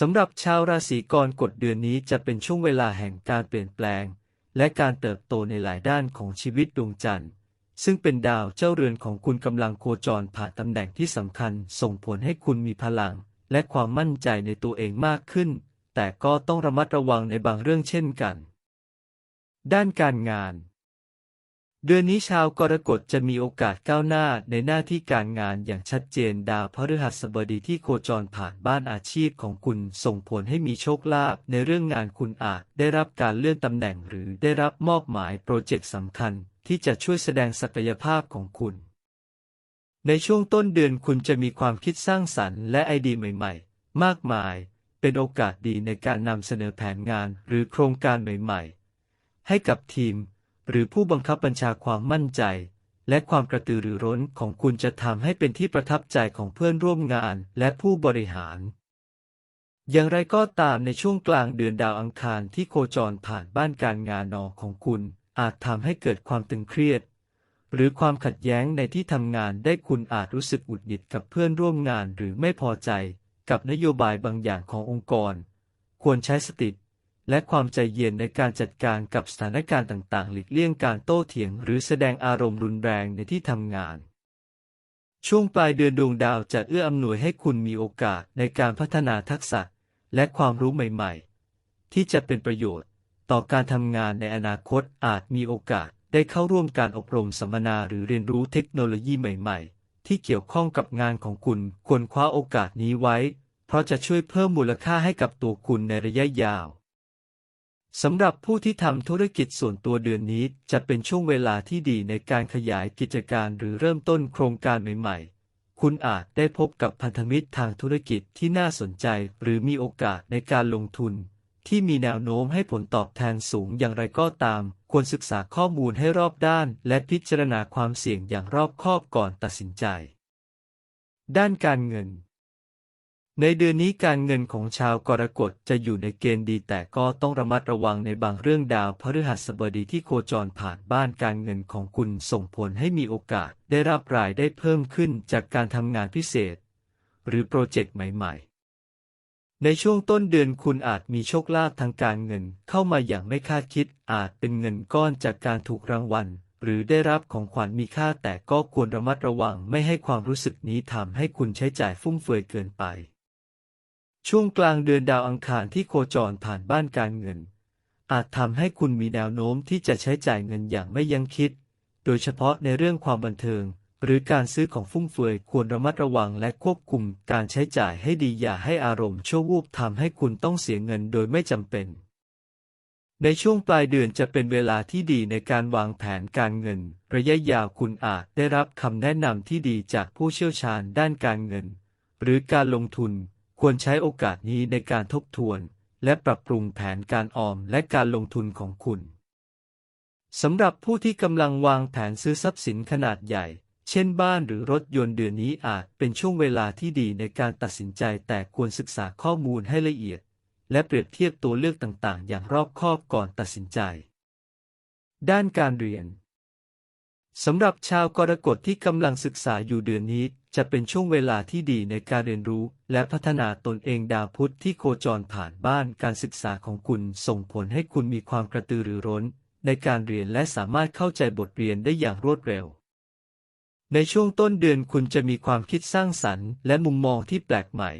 สำหรับชาวราศีกรกฎเดือนนี้จะเป็นช่วงเวลาแห่งการเปลี่ยนแปลง และการเติบโตในหลายด้านของชีวิตดวงจันทร์ ซึ่งเป็นดาวเจ้าเรือนของคุณกำลังโคจรผ่านตำแหน่งที่สำคัญ ส่งผลให้คุณมีพลัง และความมั่นใจในตัวเองมากขึ้น แต่ก็ต้องระมัดระวังในบางเรื่องเช่นกัน ด้านการงาน เดือนนี้ชาวกรกฎจะมีโอกาสก้าวหน้าในหน้าที่การงานอย่างชัดเจนดาวพฤหัสบดีที่โคจรผ่านบ้านอาชีพของคุณส่งผลให้มีโชคลาภในเรื่องงานคุณอาจได้รับการเลื่อนตำแหน่งหรือได้รับมอบหมายโปรเจกต์สำคัญที่จะช่วยแสดงศักยภาพของคุณ ในช่วงต้นเดือนคุณจะมีความคิดสร้างสรรค์และไอเดียใหม่ ๆ มากมาย เป็นโอกาสดีในการนำเสนอแผนงานหรือโครงการใหม่ ๆ ให้กับทีม หรือผู้บังคับบัญชาความมั่นใจ และความกระตือรือร้นของคุณจะทำให้เป็นที่ประทับใจของเพื่อนร่วมงานและผู้บริหาร อย่างไรก็ตามในช่วงกลางเดือนดาวอังคารที่โคจรผ่านบ้านการงานนอของคุณ อาจทำให้เกิดความตึงเครียด หรือความขัดแย้งในที่ทำงานได้คุณอาจรู้สึกหงุดหงิดกับเพื่อนร่วมงานหรือไม่พอใจ กับนโยบายบางอย่างขององค์กร ควรใช้สติ และความใจเย็นในการจัดการกับสถานการณ์ต่างๆ หลีกเลี่ยงการโต้เถียง หรือแสดงอารมณ์รุนแรงในที่ทำงาน ช่วงปลายเดือนดวงดาวจะเอื้ออำนวยให้คุณมีโอกาสในการพัฒนาทักษะและความรู้ใหม่ ๆ ที่จะเป็นประโยชน์ ต่อการทำงานในอนาคตอาจมีโอกาสได้เข้าร่วมการอบรมสัมมนาหรือเรียนรู้เทคโนโลยีใหม่ ๆ ที่เกี่ยวข้องกับงานของคุณควรคว้าโอกาสนี้ไว้ เพราะจะช่วยเพิ่มมูลค่าให้กับตัวคุณในระยะยาว สำหรับผู้ที่ทำธุรกิจส่วนตัวเดือนนี้จะเป็นช่วงเวลาที่ดีในการขยายกิจการหรือเริ่มต้นโครงการใหม่ๆ คุณอาจได้พบกับพันธมิตรทางธุรกิจที่น่าสนใจ หรือมีโอกาสในการลงทุน ที่มีแนวโน้มให้ผลตอบแทนสูงอย่างไรก็ตาม ควรศึกษาข้อมูลให้รอบด้าน และพิจารณาความเสี่ยงอย่างรอบคอบก่อนตัดสินใจ ด้านการเงิน ในเดือนนี้การเงินของชาวกรกฎจะอยู่ในเกณฑ์ดีแต่ก็ต้องระมัดระวังในบางเรื่องดาวพฤหัสบดีที่โคจรผ่านบ้านการเงินของคุณส่งผลให้มีโอกาสได้รับรายได้เพิ่มขึ้นจากการทำงานพิเศษ หรือโปรเจกต์ใหม่ๆ ในช่วงต้นเดือนคุณอาจมีโชคลาภทางการเงินเข้ามาอย่างไม่คาดคิดอาจเป็นเงินก้อนจากการถูกรางวัลหรือได้รับของขวัญมีค่าแต่ก็ควรระมัดระวังไม่ให้ความรู้สึกนี้ทำให้คุณใช้จ่ายฟุ่มเฟือยเกินไป ช่วงกลางเดือนดาวอังคารที่โคจรผ่านบ้านการเงิน อาจทำให้คุณมีแนวโน้มที่จะใช้จ่ายเงินอย่างไม่ยั้งคิด โดยเฉพาะในเรื่องความบันเทิง หรือการซื้อของฟุ่มเฟือยควรระมัดระวังและควบคุมการใช้จ่ายให้ดีอย่าให้อารมณ์ชั่ววูบทำให้คุณต้องเสียเงินโดยไม่จำเป็น ในช่วงปลายเดือนจะเป็นเวลาที่ดีในการวางแผนการเงิน ระยะยาวคุณอาจได้รับคำแนะนำที่ดีจากผู้เชี่ยวชาญด้านการเงิน หรือการลงทุน ควรใช้โอกาสนี้ในการทบทวน และปรับปรุงแผนการออมและการลงทุนของคุณสำหรับผู้ที่กำลังวางแผนซื้อทรัพย์สินขนาดใหญ่ เช่นบ้านหรือรถยนต์เดือนนี้อาจเป็นช่วงเวลาที่ดีในการตัดสินใจแต่ควรศึกษาข้อมูลให้ละเอียด และเปรียบเทียบตัวเลือกต่างๆ อย่างรอบคอบก่อนตัดสินใจ ด้านการเรียน สำหรับชาวกรกฎที่กำลังศึกษาอยู่เดือนนี้ จะเป็นช่วงเวลาที่ดีในการเรียนรู้และพัฒนาตนเองดาวพุธที่โคจรผ่านบ้านการศึกษาของคุณส่งผลให้คุณมีความกระตือรือร้น ในการเรียนและสามารถเข้าใจบทเรียนได้อย่างรวดเร็ว ในช่วงต้นเดือนคุณจะมีความคิดสร้างสรรค์และมุมมองที่แปลกใหม่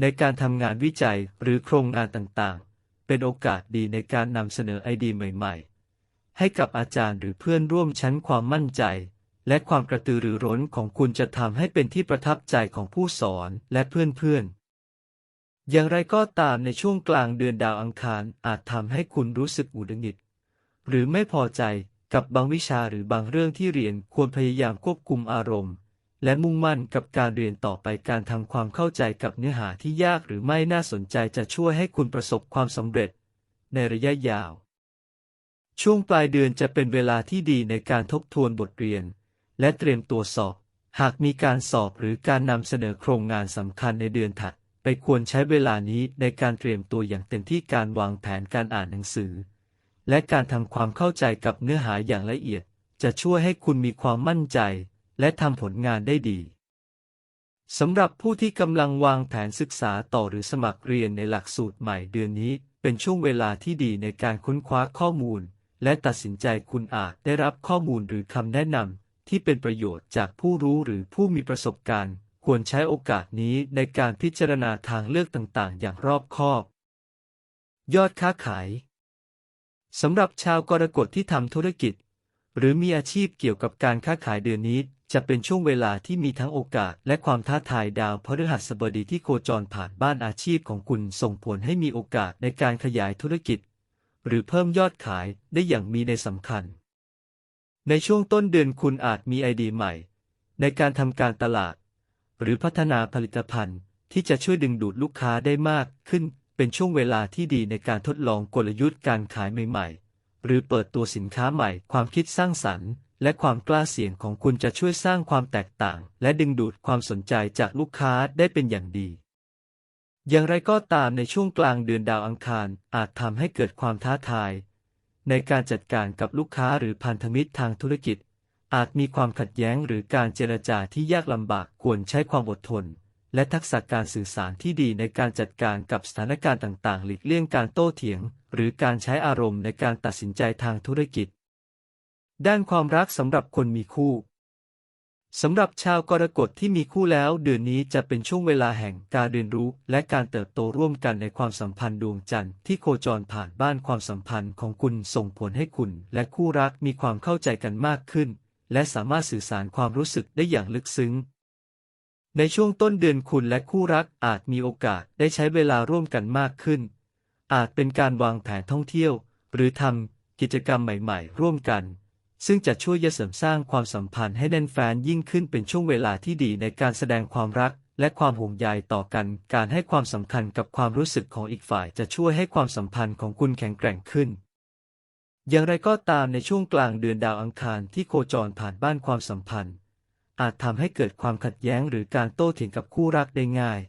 ในการทำงานวิจัยหรือโครงงานต่างๆ เป็นโอกาสดีในการนำเสนอไอเดียใหม่ ๆ ให้กับอาจารย์หรือเพื่อนร่วมชั้นความมั่นใจ และความกระตือรือร้นของคุณจะทำให้เป็นที่ประทับใจของผู้สอนและเพื่อนๆ อย่างไรก็ตามในช่วงกลางเดือนดาวอังคารอาจทำให้คุณรู้สึกหงุดหงิด หรือไม่พอใจกับบางวิชาหรือบางเรื่องที่เรียนควรพยายามควบคุมอารมณ์ และมุ่งมั่นกับการเรียนต่อไปการทำความเข้าใจกับเนื้อหาที่ยากหรือไม่น่าสนใจจะช่วยให้คุณประสบความสำเร็จ ในระยะยาว ช่วงปลายเดือนจะเป็นเวลาที่ดีในการทบทวนบทเรียน และเตรียมตัวสอบ หากมีการสอบหรือการนำเสนอโครงงานสำคัญในเดือนถัด ไปควรใช้เวลานี้ในการเตรียมตัวอย่างเต็มที่การวางแผนการอ่านหนังสือ และการทำความเข้าใจกับเนื้อหาอย่างละเอียด จะช่วยให้คุณมีความมั่นใจ และทำผลงานได้ดีสำหรับผู้ที่กำลังวางแผนศึกษาต่อหรือสมัครเรียนในหลักสูตรใหม่เดือนนี้ เป็นช่วงเวลาที่ดีในการค้นคว้าข้อมูล และตัดสินใจคุณอาจได้รับข้อมูลหรือคำแนะนำที่เป็นประโยชน์จากผู้รู้หรือผู้มีประสบการณ์ ควรใช้โอกาสนี้ในการพิจารณาทางเลือกต่างๆ อย่างรอบคอบ ยอดค้าขายสำหรับชาวกรกฎที่ทำธุรกิจ หรือมีอาชีพเกี่ยวกับการค้าขายเดือนนี้ จะเป็นช่วงเวลาที่มีทั้งโอกาส และความท้าทายดาวพฤหัสบดีที่โคจรผ่านบ้านอาชีพของคุณส่งผลให้มีโอกาสในการขยายธุรกิจ หรือเพิ่มยอดขายได้อย่างมีในสำคัญ ในช่วงต้นเดือนคุณอาจมีไอเดียใหม่ ในการทำการตลาด หรือพัฒนาผลิตภัณฑ์ที่จะช่วยดึงดูดลูกค้าได้มากขึ้น เป็นช่วงเวลาที่ดีในการทดลองกลยุทธ์การขายใหม่ ๆ หรือเปิดตัวสินค้าใหม่ ความคิดสร้างสรรค์ และความกล้าเสี่ยงของคุณจะช่วยสร้างความแตกต่าง และดึงดูดความสนใจจากลูกค้าได้เป็นอย่างดี อย่างไรก็ตามในช่วงกลางเดือนดาวอังคารอาจทำให้เกิดความท้าทาย ในการจัดการกับลูกค้าหรือพันธมิตรทางธุรกิจ อาจมีความขัดแย้งหรือการเจรจาที่ยากลำบากควรใช้ความอดทน และทักษะการสื่อสารที่ดีในการจัดการกับสถานการณ์ต่างๆ หลีกเลี่ยงการโต้เถียง หรือการใช้อารมณ์ในการตัดสินใจทางธุรกิจ ด้านความรักสำหรับคนมีคู่ สำหรับชาวกรกฎที่มีคู่แล้ว เดือนนี้จะเป็นช่วงเวลาแห่งการเรียนรู้ และการเติบโตร่วมกันในความสัมพันธ์ดวงจันทร์ที่โคจรผ่านบ้านความสัมพันธ์ของคุณส่งผลให้คุณ และคู่รักมีความเข้าใจกันมากขึ้น และสามารถสื่อสารความรู้สึกได้อย่างลึกซึ้ง ในช่วงต้นเดือนคุณและคู่รักอาจมีโอกาสได้ใช้เวลาร่วมกันมากขึ้น อาจเป็นการวางแผนท่องเที่ยว หรือทำกิจกรรมใหม่ ๆ ร่วมกัน ซึ่งจะช่วยเสริมสร้างความสัมพันธ์ให้แน่นแฟ้นยิ่งขึ้นเป็นช่วงเวลาที่ดีในการแสดงความรักและความห่วงใยต่อกัน การให้ความสำคัญกับความรู้สึกของอีกฝ่ายจะช่วยให้ความสัมพันธ์ของคุณแข็งแกร่งขึ้น อย่างไรก็ตามในช่วงกลางเดือนดาวอังคารที่โคจรผ่านบ้านความสัมพันธ์ อาจทำให้เกิดความขัดแย้งหรือการโต้เถียงกับคู่รักได้ง่าย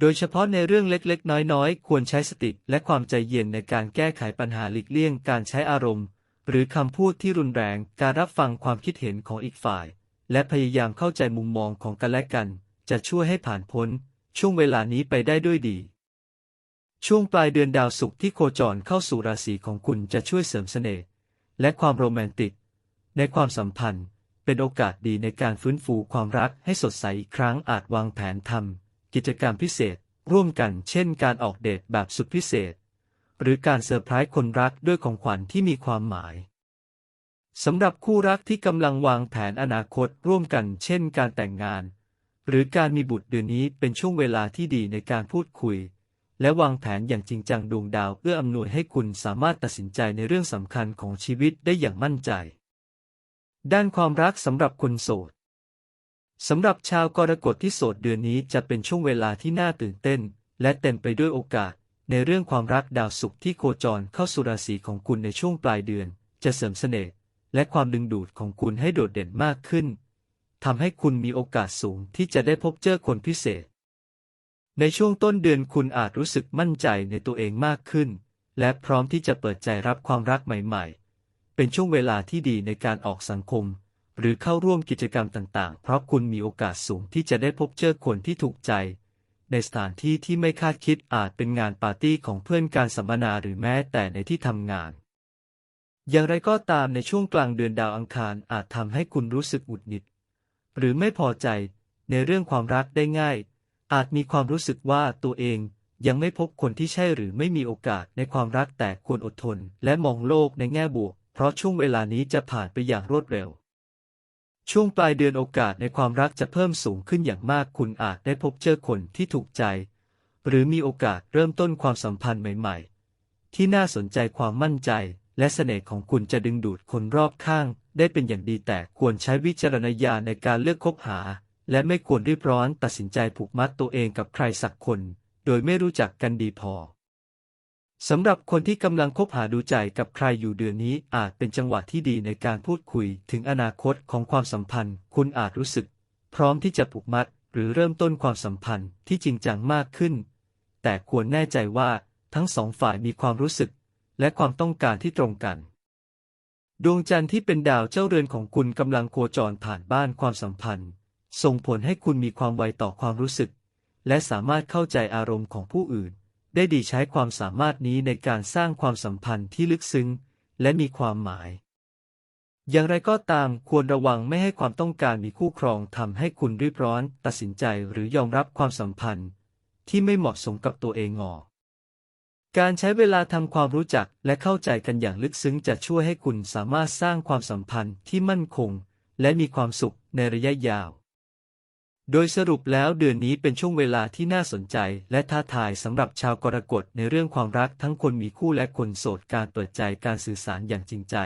โดยเฉพาะในเรื่องเล็กๆ น้อยๆ ควรใช้สติและความใจเย็นในการแก้ไขปัญหาหลีกเลี่ยงการใช้อารมณ์ หรือคำพูดที่รุนแรง การรับฟังความคิดเห็นของอีกฝ่าย และพยายามเข้าใจมุมมองของกันและกัน จะช่วยให้ผ่านพ้น ช่วงเวลานี้ไปได้ด้วยดี ช่วงปลายเดือนดาวศุกร์ที่โคจรเข้าสู่ราศีของคุณจะช่วยเสริมเสน่ห์และความโรแมนติก ในความสัมพันธ์ เป็นโอกาสดีในการฟื้นฟูความรักให้สดใสอีกครั้งอาจวางแผนทำกิจกรรมพิเศษ ร่วมกัน เช่น การออกเดทแบบสุดพิเศษ หรือการเซอร์ไพรส์คนรักด้วยของขวัญที่มีความหมายสำหรับคู่รักที่กำลังวางแผนอนาคตร่วมกันเช่นการแต่งงาน หรือการมีบุตรเดือนนี้เป็นช่วงเวลาที่ดีในการพูดคุย และวางแผนอย่างจริงจังดวงดาวเอื้ออำนวยให้คุณสามารถตัดสินใจในเรื่องสำคัญของชีวิตได้อย่างมั่นใจ ด้านความรักสำหรับคนโสดสำหรับชาวกรกฎที่โสดเดือนนี้จะเป็นช่วงเวลาที่น่าตื่นเต้น และเต็มไปด้วยโอกาส ในเรื่องความรักดาวศุกร์ที่โคจรเข้าสู่ราศีของคุณในช่วงปลายเดือน จะเสริมเสน่ห์และความดึงดูดของคุณให้โดดเด่นมากขึ้นทำให้คุณมีโอกาสสูงที่จะได้พบเจอคนพิเศษ ในช่วงต้นเดือนคุณอาจรู้สึกมั่นใจในตัวเองมากขึ้น และพร้อมที่จะเปิดใจรับความรักใหม่ ๆ เป็นช่วงเวลาที่ดีในการออกสังคม หรือเข้าร่วมกิจกรรมต่างๆ เพราะคุณมีโอกาสสูงที่จะได้พบเจอคนที่ถูกใจ ในสถานที่ที่ไม่คาดคิดอาจเป็นงานปาร์ตี้ของเพื่อนการสัมมนาหรือแม้แต่ในที่ทำงาน อย่างไรก็ตามในช่วงกลางเดือนดาวอังคารอาจทำให้คุณรู้สึกหงุดหงิด หรือไม่พอใจในเรื่องความรักได้ง่าย อาจมีความรู้สึกว่าตัวเองยังไม่พบคนที่ใช่หรือไม่มีโอกาสในความรักแต่ควรอดทน และมองโลกในแง่บวก เพราะช่วงเวลานี้จะผ่านไปอย่างรวดเร็ว ช่วงปลายเดือนโอกาสในความรักจะเพิ่มสูงขึ้นอย่างมาก คุณอาจได้พบเจอคนที่ถูกใจ หรือมีโอกาสเริ่มต้นความสัมพันธ์ใหม่ ๆ ที่น่าสนใจความมั่นใจ และเสน่ห์ของคุณจะดึงดูดคนรอบข้าง ได้เป็นอย่างดีแต่ควรใช้วิจารณญาณในการเลือกคบหา และไม่ควรรีบร้อนตัดสินใจผูกมัดตัวเองกับใครสักคน โดยไม่รู้จักกันดีพอ สำหรับคนที่กำลังคบหาดูใจกับใครอยู่เดือนนี้อาจเป็นจังหวะที่ดีในการพูดคุยถึงอนาคตของความสัมพันธ์ คุณอาจรู้สึก พร้อมที่จะผูกมัด หรือเริ่มต้นความสัมพันธ์ที่จริงจังมากขึ้น แต่ควรแน่ใจว่าทั้งสองฝ่ายมีความรู้สึก และความต้องการที่ตรงกัน ดวงจันทร์ที่เป็นดาวเจ้าเรือนของคุณกำลังโคจรผ่านบ้านความสัมพันธ์ ส่งผลให้คุณมีความไวต่อความรู้สึก และสามารถเข้าใจอารมณ์ของผู้อื่น ได้ดีใช้ความสามารถนี้ในการสร้างความสัมพันธ์ที่ลึกซึ้ง และมีความหมาย อย่างไรก็ตามควรระวังไม่ให้ความต้องการมีคู่ครองทำให้คุณรีบร้อน ตัดสินใจหรือยอมรับความสัมพันธ์ ที่ไม่เหมาะสมกับตัวเองงอการใช้เวลาทำความรู้จักและเข้าใจกันอย่างลึกซึ้งจะช่วยให้คุณสามารถสร้างความสัมพันธ์ที่มั่นคง และมีความสุขในระยะยาว โดยสรุปแล้วเดือนนี้เป็นช่วงเวลาที่น่าสนใจ และท้าทายสำหรับชาวกรกฎในเรื่องความรักทั้งคนมีคู่และคนโสดการเปิดใจการสื่อสารอย่างจริงใจ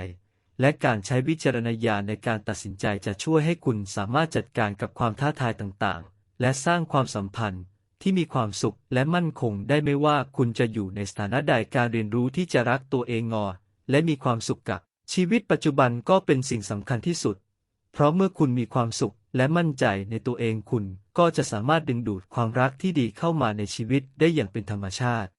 และการใช้วิจารณญาณในการตัดสินใจจะช่วยให้คุณสามารถจัดการกับความท้าทายต่างๆ และสร้างความสัมพันธ์ที่มีความสุขและมั่นคงได้ไม่ว่าคุณจะอยู่ในสถานะใดการเรียนรู้ที่จะรักตัวเองงอ และมีความสุขกับชีวิตปัจจุบันก็เป็นสิ่งสำคัญที่สุด เพราะเมื่อคุณมีความสุขและมั่นใจในตัวเองคุณก็จะสามารถดึงดูดความรักที่ดีเข้ามาในชีวิตได้อย่างเป็นธรรมชาติ